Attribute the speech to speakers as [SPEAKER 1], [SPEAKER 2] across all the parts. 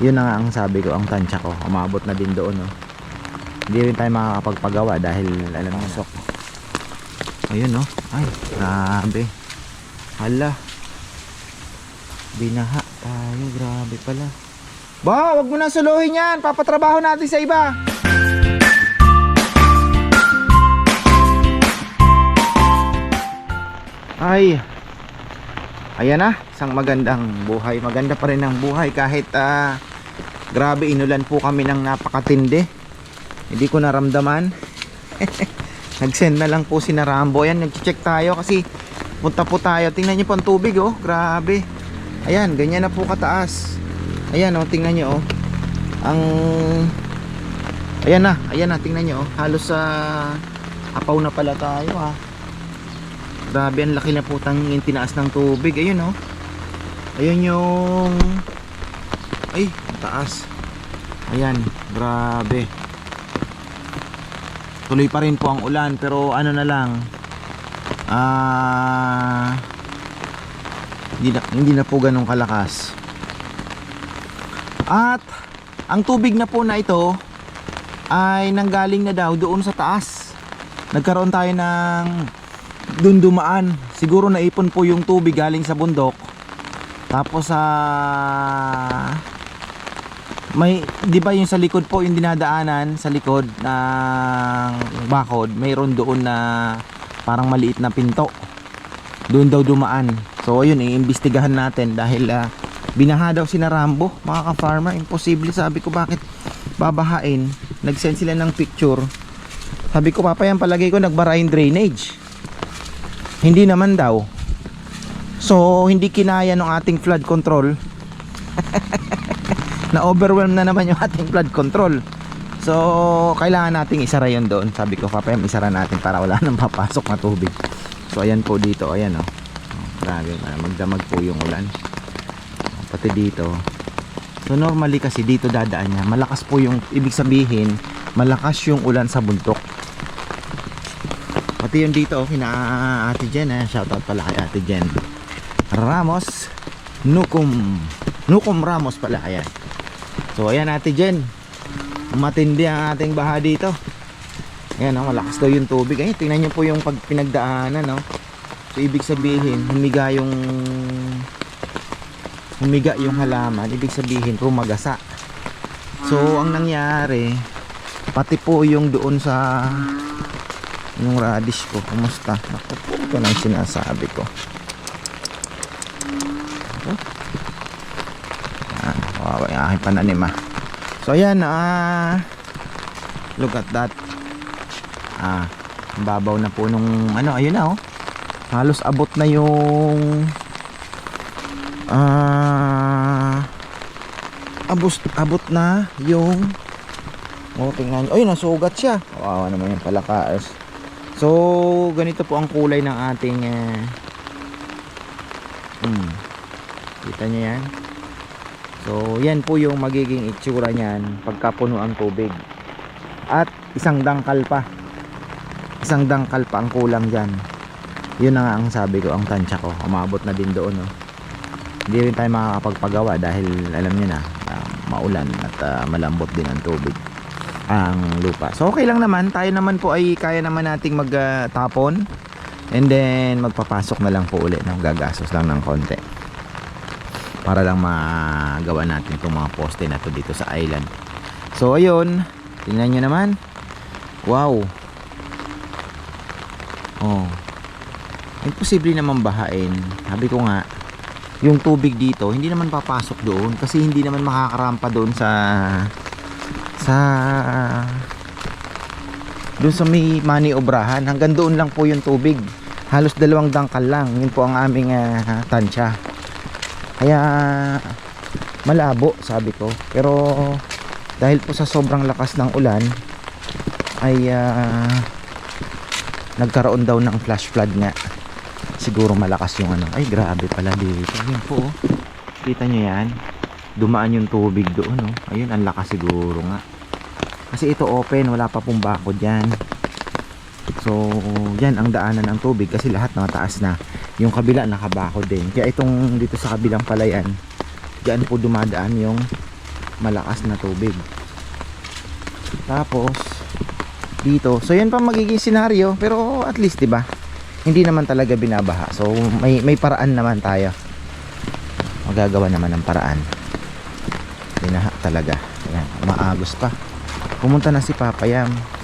[SPEAKER 1] yun na nga ang sabi ko ang tansya ko. Umabot na din doon no? Hindi rin tayo makakapagpagawa dahil alam mo sok ayun no? Ay grabe. Hala. Binaha tayo grabe pala. Ba wag mo na suluhin yan. Papatrabaho natin sa iba. Ay. Ayan na. Isang magandang buhay. Maganda pa rin ang buhay kahit ah, grabe inulan po kami ng napakatindi. Hindi ko naramdaman. Nag-send na lang po si na Rambo ayan nag-check tayo kasi punta po tayo. Tingnan niyo po ang tubig oh. Grabe. Ayan ganyan na po kataas. Ayan oh tingnan niyo oh. Ang ayan na ayan na tingnan niyo oh. Halos sa apaw na pala tayo ha Grabe, ang laki na putang yung tinaas ng tubig. Ayun, oh. Ayun yung... Ay, taas. Ayan, grabe. Tuloy pa rin po ang ulan, pero ano na lang. Ah... hindi, na, hindi na po ganun kalakas. At, ang tubig na po na ito ay nanggaling na daw doon sa taas. Nagkaroon tayo ng dun dumaan siguro naipon po yung tubig galing sa bundok tapos sa may di ba yung sa likod po yung dinadaanan sa likod ng bakod mayroon doon na parang maliit na pinto. Doon daw dumaan. So ayun iimbestigahan natin dahil ah, binaha daw si na Rambo mga ka-farmer. Imposible sabi ko bakit babahain? Nag-send sila ng picture. Sabi ko papayan palagay ko nagbara yung drainage. Hindi naman daw. So, hindi kinaya ng ating flood control. na overwhelm na naman yung ating flood control. So, kailangan nating isara yun doon. Sabi ko, papayam, isara natin para wala nang papasok na tubig. So, ayan po dito. Ayan o. Oh. Grabe, magdamag po yung ulan. Pati dito. So, normally kasi dito dadaan niya. Malakas po yung, ibig sabihin, malakas yung ulan sa buntok. Pati yung dito, oh, kina Ate Jen, eh. shoutout pala kay Ate Jen. Ramos, Nukum, Nukum Ramos pala, ayan. So, ayan Ate Jen, matindi ang ating baha dito. Ayan, oh, malakas daw yung tubig. Ay, tingnan niyo po yung pag pinagdaanan, no? So, ibig sabihin, humiga yung humiga yung halaman, ibig sabihin, rumagasa. So, ang nangyari, pati po yung doon sa yung radish ko kumusta naku po ito na yung sinasabi ko Ako. ah, kawawa yung aking pananim ah so ayan ah look at that. Ah babaw na po nung ano ayun na oh. Halos abot na yung ah abot, abot na yung oh tingnan nyo. Ay nasugat siya. Kawawa naman yung palakaas So, ganito po ang kulay ng ating uh, hmm, Kita nyo yan? So, yan po yung magiging itsura niyan pagka puno ang tubig. At isang dangkal pa. Isang dangkal pa ang kulang diyan. Yun na nga ang sabi ko, ang tansya ko. Umabot na din doon, no. Hindi rin tayo makakapagpagawa dahil alam niyo na, uh, maulan at uh, malambot din ang tubig ang lupa. So okay lang naman, tayo naman po ay kaya naman nating magtapon and then magpapasok na lang po ulit ng gagastos lang ng konti. Para lang magawa natin itong mga poste na to dito sa island. So ayun, tingnan nyo naman. Wow. Oh. Imposible naman bahain. Sabi ko nga, yung tubig dito, hindi naman papasok doon kasi hindi naman makakarampa doon sa sa doon sa may maniobrahan hanggang doon lang po yung tubig halos dalawang dangkal lang yun po ang aming uh, tansya kaya malabo sabi ko. Pero dahil po sa sobrang lakas ng ulan ay uh, nagkaroon daw ng flash flood nga. Siguro malakas yung ano. Ay grabe pala dito. Yun po oh. kita nyo yan. Dumaan yung tubig doon no? ayun ang lakas siguro nga. Kasi ito open wala pa pong bakod yan so yan ang daanan ng tubig kasi lahat nakataas na yung kabila nakabakod din kaya itong dito sa kabilang palayan dyan po dumadaan yung malakas na tubig. Tapos dito, so yan pa magiging senaryo pero at least 'di ba? Hindi naman talaga binabaha. So may may paraan naman tayo. Magagawa naman ng paraan. Binaha talaga. Ayan, maagos pa. Pumunta na si Papa Yam.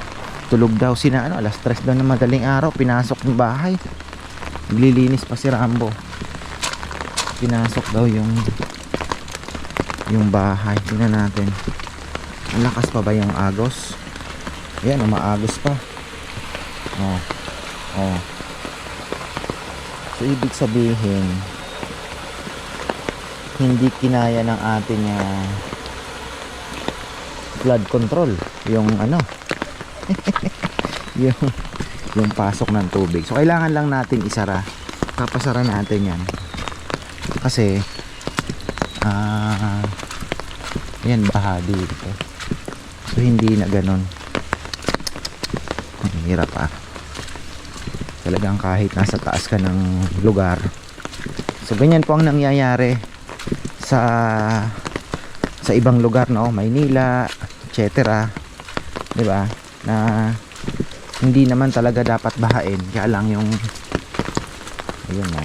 [SPEAKER 1] Tulog daw sina ano, alas 3 daw ng madaling araw, pinasok ng bahay. Naglilinis pa si Rambo. Pinasok daw yung yung bahay. Tingnan natin. Ang lakas pa ba yung agos? Ayan, umaagos pa. Oh. Oh. So, ibig sabihin, hindi kinaya ng ating ah, flood control. Yung ano, yung, yung pasok ng tubig. So, kailangan lang natin isara. Papasara natin yan. Kasi, ah, yan, baha dito. So, hindi na ganun. Ang hirap ah. Talagang kahit nasa taas ka ng lugar. So, ganyan po ang nangyayari sa sa ibang lugar, no? Maynila, etc. 'Di ba? Na hindi naman talaga dapat bahain. Kaya lang yung ayun na,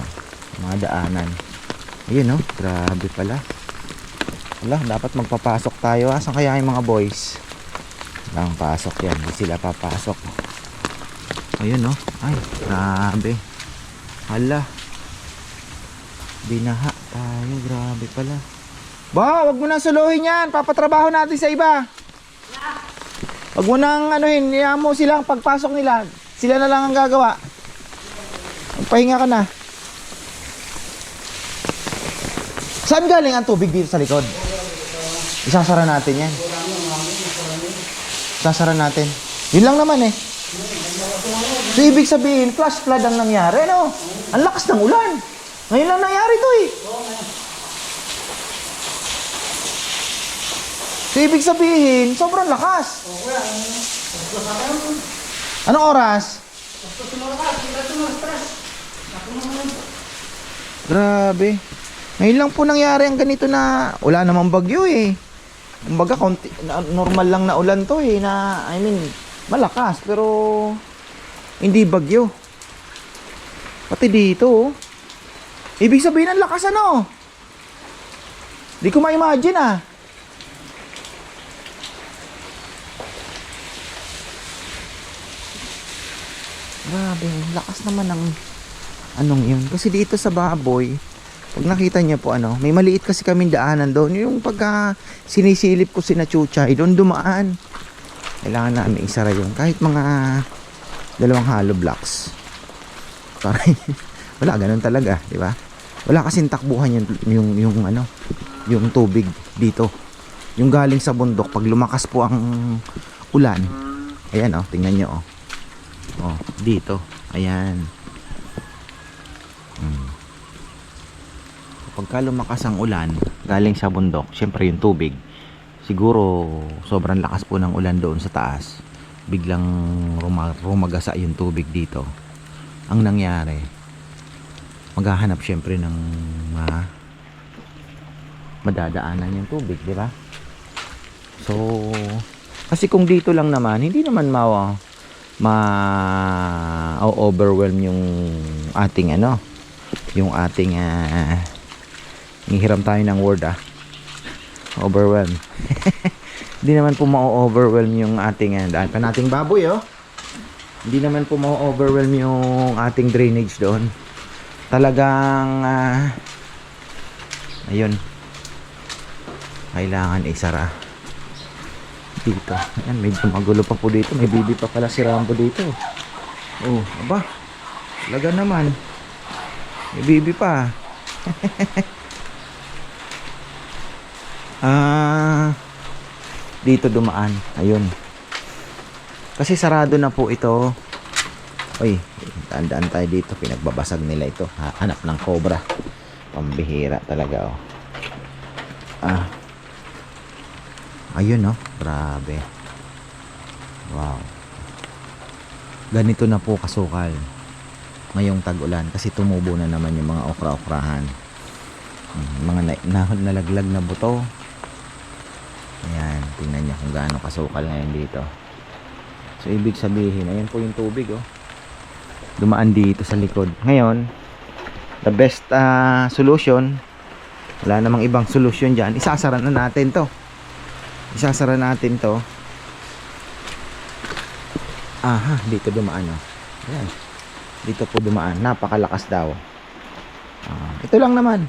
[SPEAKER 1] mga daanan. Ayun, no? Grabe pala. Wala, dapat magpapasok tayo ha. Saan kaya yung mga boys? Walang pasok yan. Hindi sila papasok. Ayun no. Ay, grabe. Hala. Binaha tayo. Grabe pala. Ba, wag mo nang suluhin yan. Papatrabaho natin sa iba. Wag mo nang anuhin. Iyan mo silang pagpasok nila. Sila na lang ang gagawa. Magpahinga ka na. Saan galing ang tubig dito sa likod? Isasara natin yan. Isasara natin. Yun lang naman eh. So, ibig sabihin, flash flood ang nangyari, no? Ang lakas ng ulan. Ngayon lang nangyari to eh. So, ibig sabihin, sobrang lakas. Anong oras? Grabe. Ngayon lang po nangyari ang ganito na wala namang bagyo eh. Kumbaga, konti, normal lang na ulan to eh, na, I mean, malakas, pero hindi bagyo. Pati dito, oh. Ibig sabihin ang lakas ano? Di ko ma-imagine ah. Grabe, lakas naman ng anong yun. Kasi dito sa baboy, pag nakita niyo po ano, may maliit kasi kaming daanan doon. Yung pagka sinisilip ko si Chuchay, doon dumaan. Kailangan namin isara yun. Kahit mga dalawang hollow blocks. Para wala ganun talaga, di ba? Wala kasing takbuhan yung, yung, yung ano, yung tubig dito. Yung galing sa bundok, pag lumakas po ang ulan, ayan oh, tingnan nyo oh. Oh, dito. Ayan. Hmm. Pagka lumakas ang ulan, galing sa bundok, syempre yung tubig, siguro sobrang lakas po ng ulan doon sa taas. Biglang ruma- rumagasa yung tubig dito. Ang nangyari, maghahanap syempre ng ma madadaanan yung tubig, di ba? So, kasi kung dito lang naman, hindi naman ma ma-overwhelm yung ating ano, yung ating ah, Ngihiram tayo ng word ah. Overwhelm. Hindi naman po ma-overwhelm yung ating uh, daan pa nating baboy oh. Hindi naman po ma-overwhelm yung ating drainage doon. Talagang ah, ayun. Kailangan isara. Dito. Ayan, medyo magulo pa po dito. May bibi pa pala si Rambo dito. Oh, aba. Talaga naman. May bibi pa. Ah, dito dumaan. Ayun. Kasi sarado na po ito. Uy, tandaan tayo dito. Pinagbabasag nila ito. Ha, hanap ng cobra. Pambihira talaga, oh. Ah. Ayun, oh. Grabe. Wow. Ganito na po kasukal. Ngayong tag-ulan. Kasi tumubo na naman yung mga okra-okrahan. Mm, Mga na, na, nalaglag na buto niya kung gaano kasukal ngayon dito. So ibig sabihin, ayan po yung tubig oh. Dumaan dito sa likod. Ngayon, the best ah, solution, wala namang ibang solution dyan. Isasara na natin to. Isasara natin to. Aha, dito dumaan oh. Ayan. Dito po dumaan. Napakalakas daw. Ah, ito lang naman.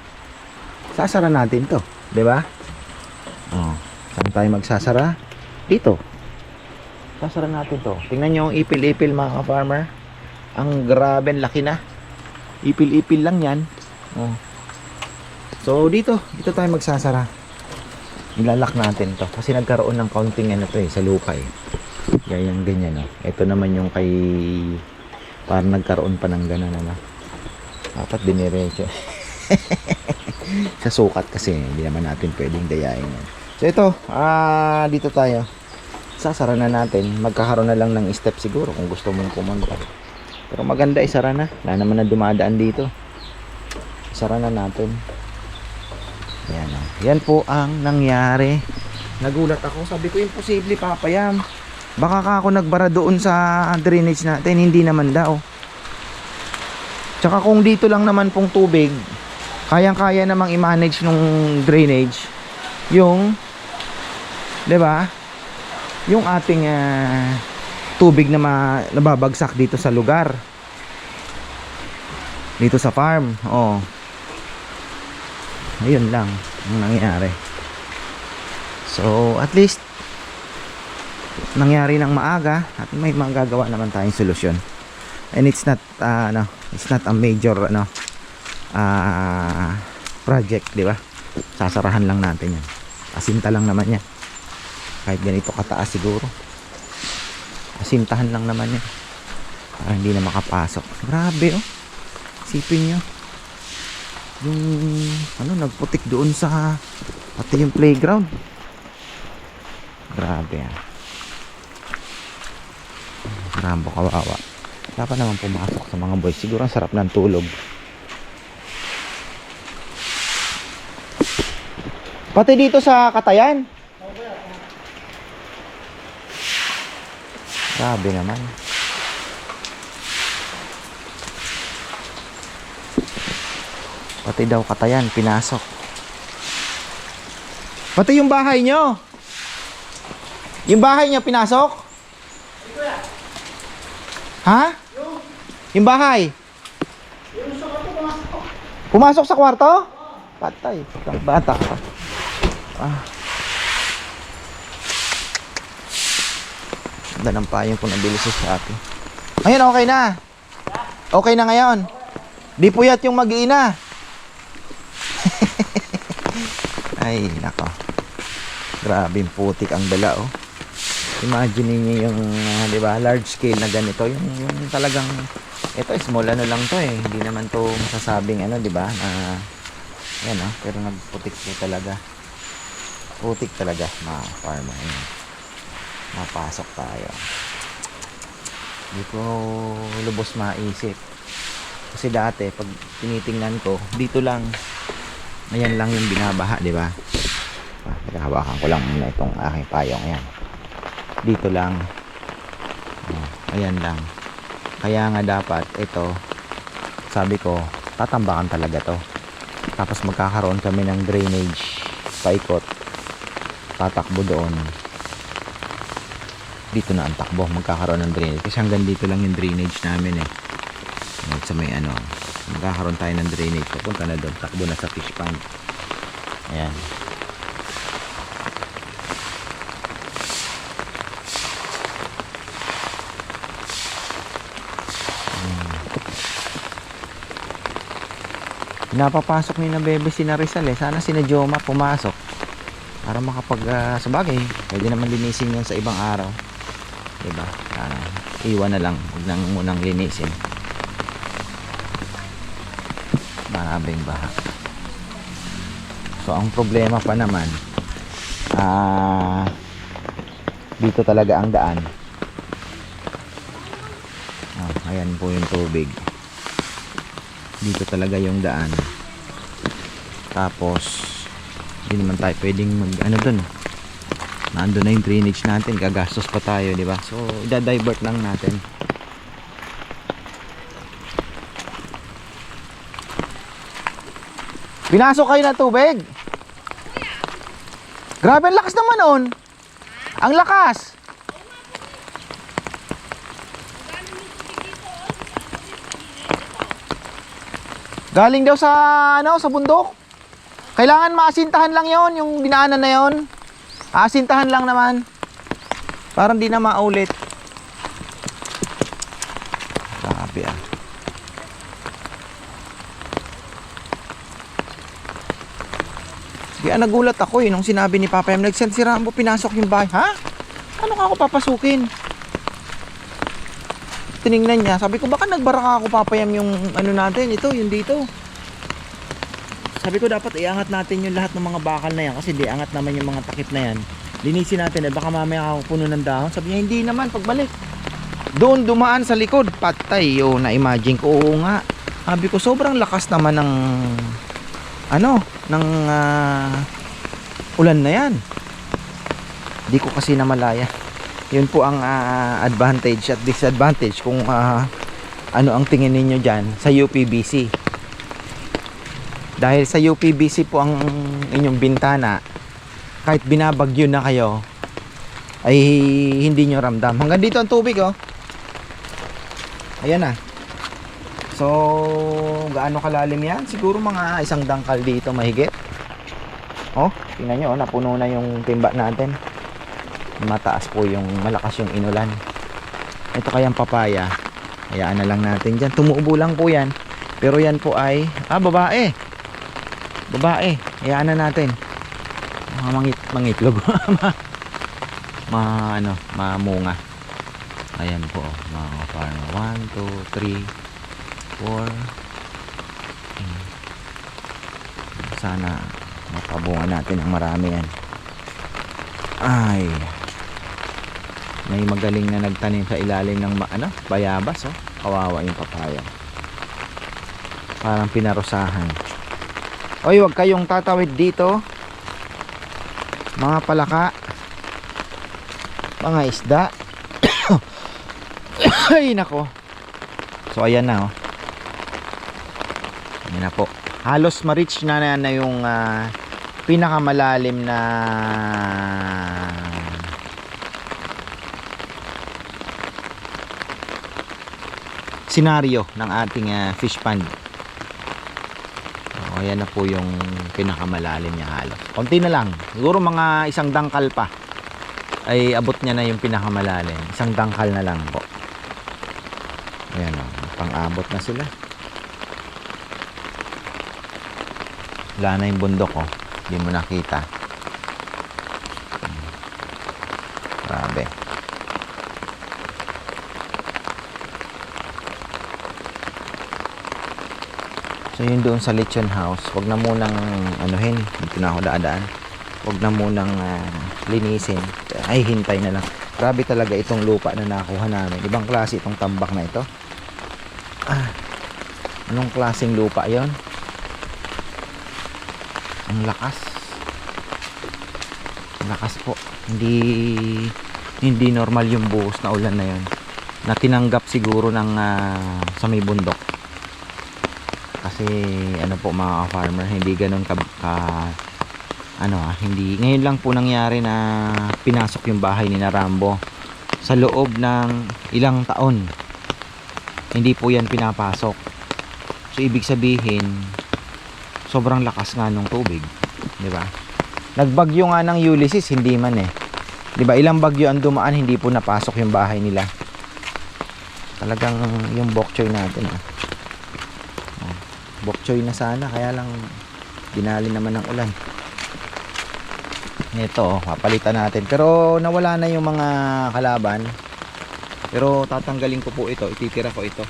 [SPEAKER 1] Sasara natin to. ba? Oh, saan tayo magsasara? Dito. Sasara natin to. Tingnan nyo ang ipil-ipil mga ka-farmer. Ang grabe, laki na. Ipil-ipil lang yan. Oh. So, dito. Dito tayo magsasara. Ilalak natin to. Kasi nagkaroon ng counting ano to eh, sa lupa eh. Ganyan, ganyan. Oh. Ito naman yung kay... Parang nagkaroon pa ng ganun ano. Dapat diniretso. sa sukat kasi hindi naman natin pwedeng dayain yan. So ito, ah dito tayo. Sasara na natin. Magkakaroon na lang ng step siguro kung gusto mong pumunta. Pero maganda isara na. Wala naman na dumadaan dito. Isara na natin. Yan, oh. Yan po ang nangyari. Nagulat ako. Sabi ko imposible papayam. Baka ka ako nagbara doon sa drainage natin. Hindi naman daw. Tsaka kung dito lang naman pong tubig, kayang-kaya namang i-manage nung drainage yung 'di ba? Yung ating ah, tubig na ma- nababagsak dito sa lugar. Dito sa farm. Oh. Ayun lang ang nangyari. So, at least nangyari ng maaga at may magagawa naman tayong solusyon. And it's not ah, ano, it's not a major ano ah project, di ba? Sasarahan lang natin yan. Asinta lang naman yan. Kahit ganito kataas siguro. Asintahan lang naman yan. Para hindi na makapasok. Grabe oh. Sipin nyo. Yung ano nagputik doon sa pati yung playground. Grabe ah. Rambo kawawa. Dapat naman pumasok sa mga boys. Siguro ang sarap ng tulog. Pati dito sa Katayan. Grabe naman. Pati daw Katayan, pinasok. Pati yung bahay nyo. Yung bahay nyo, pinasok? Ha? Yung bahay? Pumasok sa kwarto? Patay. Bata. Ah. Ganda ng payong kung nabili sa Shopee. Ngayon, okay na. Okay na ngayon. Di puyat yung mag-iina. Ay, nako. Grabe putik ang dala, oh. Imagine niyo yung, ah, di ba, large scale na ganito. Yung, yung talagang, ito, small ano lang to eh. Hindi naman to masasabing, ano, di ba, na, yan, oh. Pero nagputik po talaga. Putik talaga, mga farmer. Ayan. Mapasok tayo. Hindi ko lubos maisip. Kasi dati, pag tinitingnan ko, dito lang, ayan lang yung binabaha, di ba? Ah, ko lang muna itong aking payong. Ayan. Dito lang. Oh, ayan lang. Kaya nga dapat, ito, sabi ko, tatambakan talaga to. Tapos magkakaroon kami ng drainage paikot. Tatakbo doon. Dito na ang takbo. Magkakaroon ng drainage. Kasi hanggang dito lang yung drainage namin eh. Ayan, sa may ano. Magkakaroon tayo ng drainage. Pupunta na doon. Takbo na sa fish pond. Ayan. Pinapapasok ni na bebe si na Rizal eh. Sana si na Joma pumasok. Para makapag uh, sa bagay, pwede naman linisin yan sa ibang araw. 'Di ba? Ah, iwan na lang, huwag nang munang linisin. Maraming baha. So ang problema pa naman ah dito talaga ang daan. Ah, ayan po yung tubig dito talaga yung daan tapos hindi naman tayo pwedeng mag ano dun nandun na yung drainage natin, gagastos pa tayo, di ba? So, ida-divert lang natin. Pinasok kayo ng tubig? Grabe, ang lakas naman on. Ang lakas. Galing daw sa ano, sa bundok. Kailangan maasintahan lang 'yon, yung dinaanan na 'yon. Aasintahan lang naman. Parang di na maulit. Grabe ah. Kaya nagulat ako eh nung sinabi ni Papa M, nag-send si Rambo, pinasok yung bahay. Ha? Ano ka ako papasukin? Tiningnan niya, sabi ko baka nagbara ka ako Papa M yung ano natin, ito, yung dito. Sabi ko dapat iangat natin yung lahat ng mga bakal na yan kasi di angat naman yung mga takip na yan. Linisin natin eh baka mamaya ako puno ng dahon. Sabi niya hindi naman pagbalik. Doon dumaan sa likod, patay. Oh, na-imagine ko, oo nga. Sabi ko sobrang lakas naman ng ano, ng ah, ulan na yan. Di ko kasi namalaya. Yun po ang ah, advantage at disadvantage kung ah, ano ang tingin ninyo dyan sa UPBC. Dahil sa UPBC po ang inyong bintana, kahit binabagyo na kayo, ay hindi nyo ramdam. Hanggang dito ang tubig, oh. Ayan na. So, gaano kalalim yan? Siguro mga isang dangkal dito mahigit. Oh, tingnan nyo, oh, napuno na yung timba natin. Mataas po yung, malakas yung inulan. Ito kayang papaya. Hayaan na lang natin dyan. Tumuubo lang po yan. Pero yan po ay, ah, babae. Babae. Hayaan na natin. Mga mangit, mangitlog. ma, ano, mamunga. Ayan po, mga farmer. 1, 2, 3, 4. Hmm. Sana mapabunga natin ang marami yan. Ay. May magaling na nagtanim sa ilalim ng ano, bayabas, oh. Kawawa yung papaya. Parang pinarusahan. Oy, wag kayong tatawid dito. Mga palaka. Mga isda. Ay, nako. So, ayan na, oh. Ayan na po. Halos ma-reach na na, na yung ah, pinakamalalim na senaryo ng ating ah, fish pond. O, ayan na po yung pinakamalalim niya halos. Konti na lang. Siguro mga isang dangkal pa. Ay abot niya na yung pinakamalalim. Isang dangkal na lang po. Ayan o. Pang-abot na sila. Wala na yung bundok o. Hindi mo nakita. Grabe. So yun doon sa lechon house, wag na munang anuhin, dito na ako daadaan. Wag na munang ah, linisin. Ay hintay na lang. Grabe talaga itong lupa na nakuha namin. Ibang klase itong tambak na ito. Ah, anong klaseng lupa 'yon? Ang lakas. Lakas po. Hindi hindi normal yung buhos na ulan na 'yon. Na tinanggap siguro ng ah, sa may bundok kasi ano po mga farmer hindi ganun ka, ka ano ah, hindi ngayon lang po nangyari na pinasok yung bahay ni na Rambo sa loob ng ilang taon hindi po yan pinapasok so ibig sabihin sobrang lakas nga ng tubig di ba? Nagbagyo nga ng Ulysses hindi man eh. Di ba ilang bagyo ang dumaan hindi po napasok yung bahay nila. Talagang yung bok choy natin ah. Bok choy na sana kaya lang dinali naman ng ulan. Ito oh, papalitan natin. Pero nawala na yung mga kalaban. Pero tatanggalin ko po ito ititira ko ito.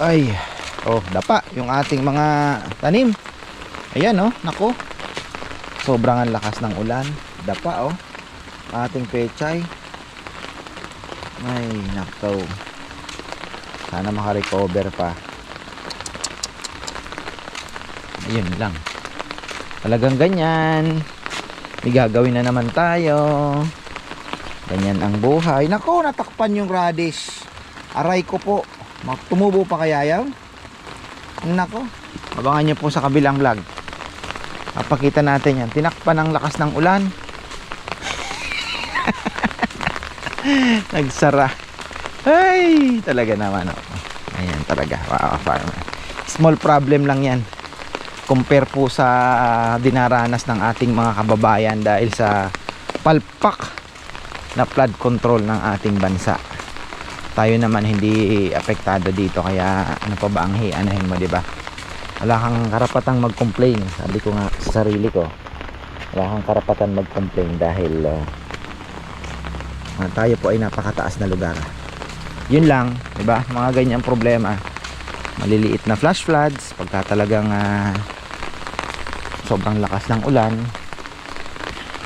[SPEAKER 1] Ay oh dapa yung ating mga tanim ayan oh nako sobrang ang lakas ng ulan dapa oh ating pechay ay nako sana makarecover pa yun lang talagang ganyan May gagawin na naman tayo. Ganyan ang buhay. Nako, natakpan yung radish. Aray ko po. Tumubo pa kaya yan? Nako. Abangan nyo po sa kabilang vlog. Papakita natin yan. Tinakpan ang lakas ng ulan. Nagsara. Ay, talaga naman. Oh. Ayan talaga. Wow, farmer. Small problem lang yan. Compare po sa ah, dinaranas ng ating mga kababayan dahil sa palpak na flood control ng ating bansa. Tayo naman hindi apektado dito kaya ano pa ba ang hianahin mo, di ba? Wala kang karapatang mag-complain. Sabi ko nga sa sarili ko, wala kang karapatan mag-complain dahil ah, ah, tayo po ay napakataas na lugar. Yun lang, 'di ba? Mga ganyang problema. Maliliit na flash floods pagka talagang ah, sobrang lakas ng ulan.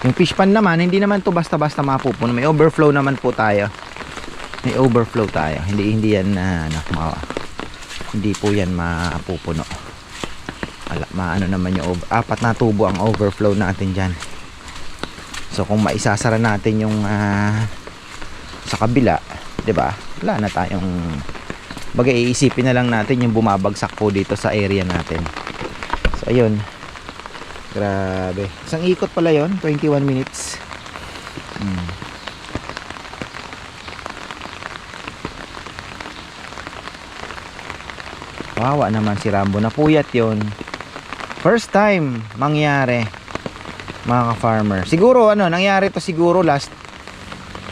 [SPEAKER 1] Yung fish pan naman, hindi naman to basta-basta mapupuno. May overflow naman po tayo. May overflow tayo. Hindi hindi yan na ano, ma- hindi po yan mapupuno. Ala, maano naman yung over, apat na tubo ang overflow natin diyan. So kung maisasara natin yung ah, sa kabila, 'di ba? Wala na tayong bagay iisipin na lang natin yung bumabagsak po dito sa area natin. So ayun. Grabe. Isang ikot pala 'yon, 21 minutes. Hmm. Wawa naman si Rambo. Napuyat 'yon. First time mangyari mga ka-farmer. Siguro ano, nangyari to siguro last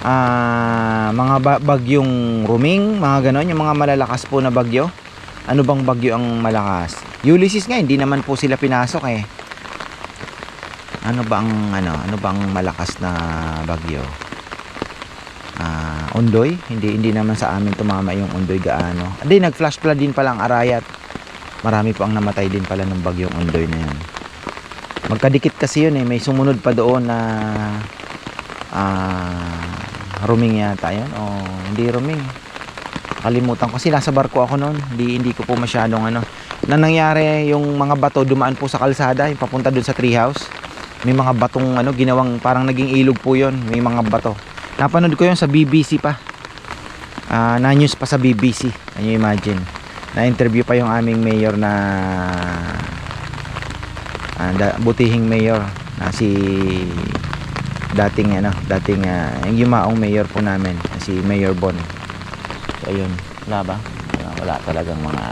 [SPEAKER 1] ah mga ba- bagyong ruming, mga ganon, yung mga malalakas po na bagyo. Ano bang bagyo ang malakas? Ulysses nga, hindi naman po sila pinasok eh. Ano bang ano, ano bang malakas na bagyo? Ondoy, hindi hindi naman sa amin tumama yung Ondoy gaano. Hindi nag-flash flood din pala ang Arayat. Marami po ang namatay din pala ng bagyong Ondoy na yan. Magkadikit kasi yun eh, may sumunod pa doon na ah ruming yata yun. O hindi ruming. Kalimutan ko kasi nasa barko ako noon. Hindi, hindi ko po masyadong ano. Na nangyari yung mga bato dumaan po sa kalsada yung papunta doon sa treehouse. May mga batong ano ginawang parang naging ilog po yon may mga bato napanood ko yun sa BBC pa Ah, na news pa sa BBC can you imagine na interview pa yung aming mayor na da- butihing mayor na si dating ano, dating ah, yung yumaong mayor po namin, si Mayor Bon. So ayun, wala ba? Wala, wala talagang mga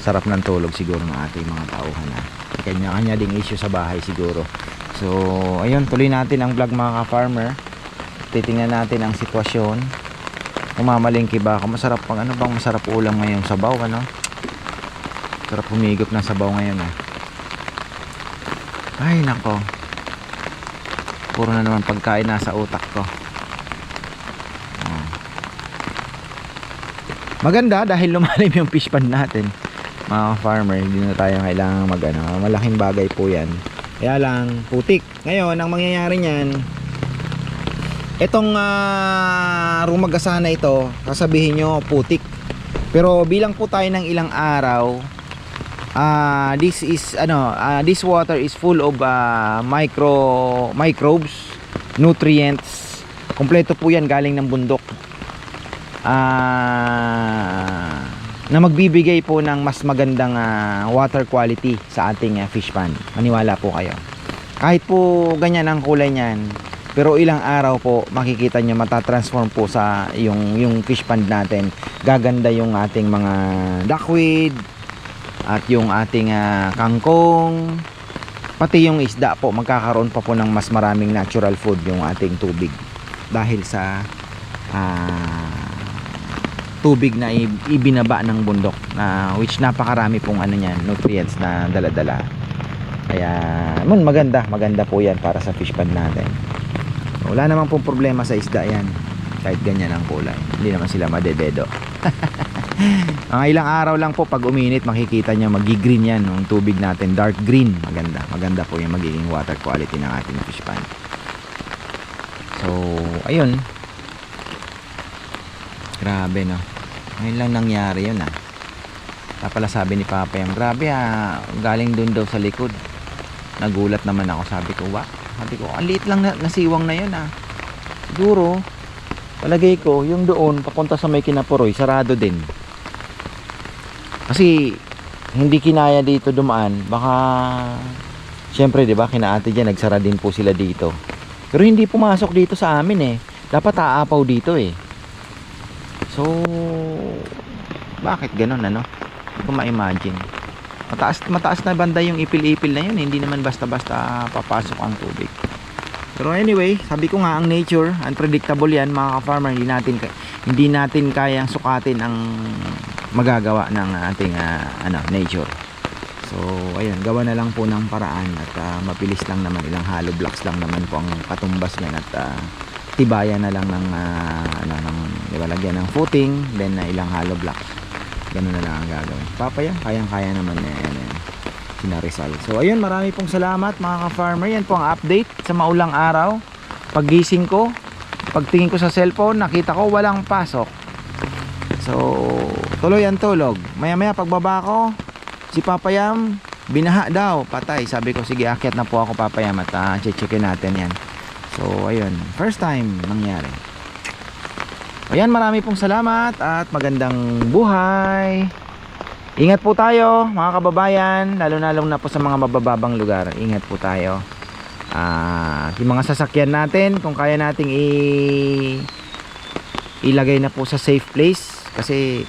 [SPEAKER 1] sarap ng tulog siguro ng ating mga tauhan na. Kanya-kanya ding issue sa bahay siguro. So, ayun, tuloy natin ang vlog mga ka-farmer. Titingnan natin ang sitwasyon. Kumamalingki ba ako? Masarap pang ano bang masarap ulam ngayong sabaw, ano? Sarap humigop ng sabaw ngayon, eh. Ay, nako puro na naman pagkain nasa utak ko Ah. maganda dahil lumalim yung fish pond natin mga farmer hindi na tayo kailangan mag ano, malaking bagay po yan kaya lang putik. Ngayon ang mangyayari niyan itong uh, rumagasa na ito sasabihin nyo putik. Pero bilang po tayo ng ilang araw ah this is ano ah, this water is full of ah, micro microbes nutrients. Kompleto po yan galing ng bundok. Ah na magbibigay po ng mas magandang ah, water quality sa ating ah, fish pond maniwala po kayo. Kahit po ganyan ang kulay niyan pero ilang araw po makikita nyo matatransform po sa yung, yung fish pond natin. Gaganda yung ating mga duckweed at yung ating ah, kangkong. Pati yung isda po magkakaroon pa po ng mas maraming natural food yung ating tubig. Dahil sa ah, tubig na ibinaba ng bundok na which napakarami pong ano niyan nutrients na dala-dala. Kaya mun maganda maganda po yan para sa fish pond natin. Wala naman pong problema sa isda yan. Kahit ganyan ang kulay. Hindi naman sila madededo. Mga ilang araw lang po pag uminit makikita nyo magi-green yan yung tubig natin. Dark green. Maganda. Maganda po yung magiging water quality ng ating fish pond. So ayun. Grabe no ngayon lang nangyari yun ah. Pala sabi ni Papa yung grabe ah galing dun daw sa likod. Nagulat naman ako. Sabi ko wa sabi ko ang liit lang na, nasiwang na yun ah. Siguro palagay ko yung doon papunta sa may kinapuroy sarado din. Kasi hindi kinaya dito dumaan. Baka syempre di ba kina ate dyan nagsara din po sila dito. Pero hindi pumasok dito sa amin eh. Dapat aapaw dito eh so bakit ganun ano? Hindi ko ma-imagine. Mataas, mataas na banda yung ipil-ipil na yun. Hindi naman basta-basta papasok ang tubig. Pero anyway sabi ko nga ang nature unpredictable yan mga ka-farmer. Hindi natin hindi natin kayang sukatin ang magagawa ng ating ah, ano nature. So ayun gawa na lang po ng paraan at ah, mabilis lang naman ilang hollow blocks lang naman po ang katumbas yan at ah, tibayan na lang ng ah, ano ng ibalagyan ng footing then na ilang hollow blocks ganun na lang ang gagawin papaya kayang kaya naman na yan, yan. Sina Rizal. So ayun, marami pong salamat mga ka-farmer. Yan po ang update sa maulang araw. Paggising ko, pagtingin ko sa cellphone, nakita ko walang pasok. So, tuloy ang tulog. Maya-maya pagbaba ko, si Papayam, binaha daw, patay. Sabi ko, sige, akyat na po ako Papayam at uh, checkin natin yan. So, ayun, first time nangyari. Ayan, marami pong salamat at magandang buhay. Ingat po tayo mga kababayan, lalo na lalo na po sa mga mabababang lugar. Ingat po tayo. Ah, yung mga sasakyan natin, kung kaya nating i ilagay na po sa safe place kasi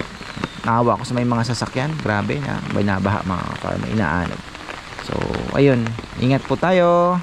[SPEAKER 1] naawa ko sa may mga sasakyan. Grabe na, binabaha mga farmer, inaanod. So, ayun, ingat po tayo.